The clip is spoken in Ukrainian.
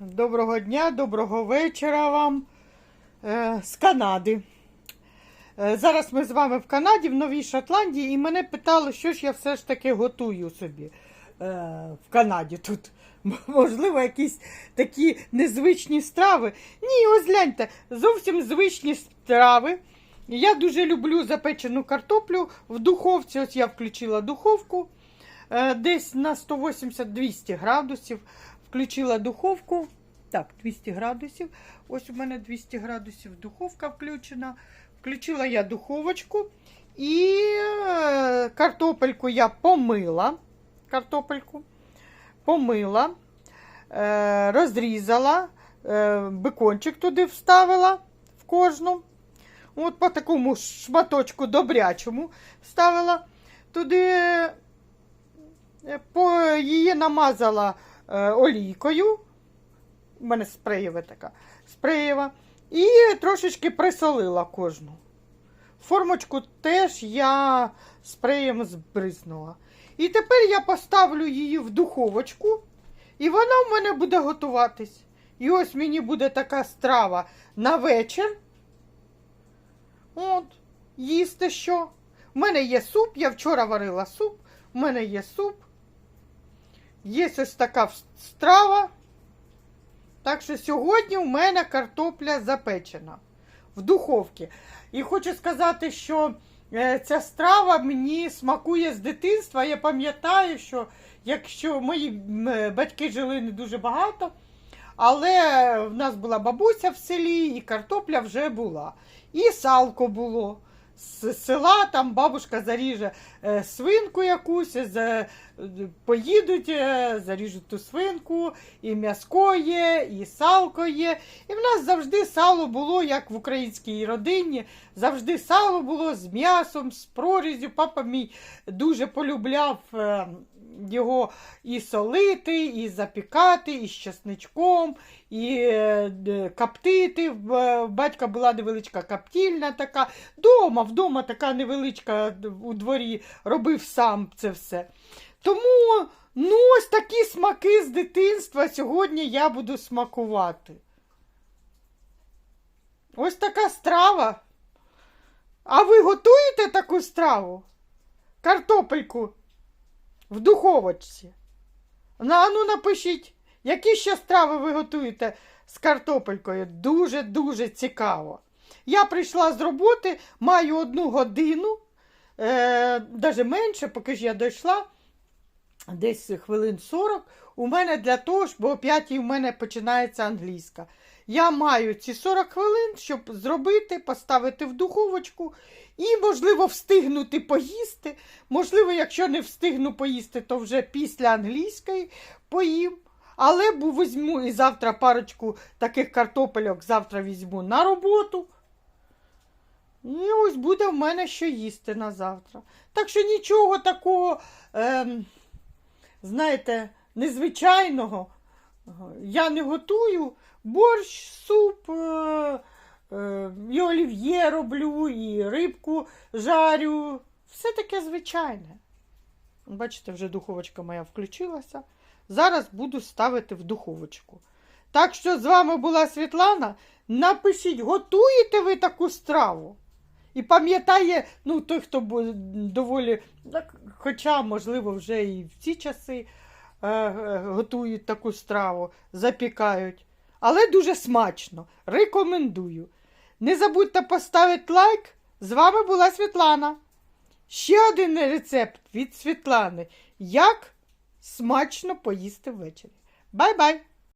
Доброго дня, доброго вечора вам е, з Канади. Е, зараз ми з вами в Канаді, в Новій Шотландії, і мене питали, що ж я все ж таки готую собі е, в Канаді тут. Можливо, якісь такі незвичні страви. Ні, ось гляньте, зовсім звичні страви. Я дуже люблю запечену картоплю в духовці. Ось я включила духовку е, десь на 180-200 градусів. Включила духовку. Так, 200 градусів. Ось у мене 200 градусів духовка включена. Включила я духовочку і е, картопельку я помила. Картопельку помила, е, розрізала, е, бекончик туди вставила в кожну. От по такому шматочку добрячому вставила. Туди її намазала олійкою. У мене спреєва така спреєва. І трошечки присолила кожну. Формочку теж я спреєм збризнула. І тепер я поставлю її в духовочку, і вона в мене буде готуватись. І ось мені буде така страва на вечір. От, їсти що. У мене є суп, я вчора варила суп, у мене є суп. Є ось така страва. Так що сьогодні у мене картопля запечена в духовці. І хочу сказати, що е, ця страва мені смакує з дитинства. Я пам'ятаю, що якщо мої е, батьки жили не дуже багато, але в нас була бабуся в селі, і картопля вже була. І салко було. З села там бабушка заріже е, свинку якусь, поїдуть, е, заріжуть ту свинку, і м'яско є, і салко є. І в нас завжди сало було, як в українській родині, завжди сало було з м'ясом, з прорізю. Папа мій дуже полюбляв е, його і солити, і запікати, і з чесничком, і е, коптити. Е, батька була невеличка коптільня така. Дома, вдома така невеличка у дворі робив сам це все. Тому ну, ось такі смаки з дитинства сьогодні я буду смакувати. Ось така страва. А ви готуєте таку страву? Картопельку в духовочці. На, ну напишіть, які ще страви ви готуєте з картопелькою. Дуже-дуже цікаво. Я прийшла з роботи, маю одну годину, е, навіть менше, поки ж я дійшла, десь хвилин 40. У мене для того, бо о 5 у мене починається англійська. Я маю ці 40 хвилин, щоб зробити, поставити в духовочку і, можливо, встигнути поїсти. Можливо, якщо не встигну поїсти, то вже після англійської поїм. Але візьму і завтра парочку таких картопельок завтра візьму на роботу. І ось буде в мене що їсти на завтра. Так що нічого такого, ем, знаєте, незвичайного е, я не готую. Борщ, суп, е, е, і олів'є роблю, і рибку жарю. Все таке звичайне. Бачите, вже духовочка моя включилася. Зараз буду ставити в духовочку. Так що з вами була Світлана. Напишіть, готуєте ви таку страву? І пам'ятає, ну, той, хто доволі, хоча, можливо, вже і в ці часи е, е, готують таку страву, запікають. Але дуже смачно. Рекомендую. Не забудьте поставити лайк. З вами була Світлана. Ще один рецепт від Світлани. Як смачно поїсти ввечері. Бай-бай!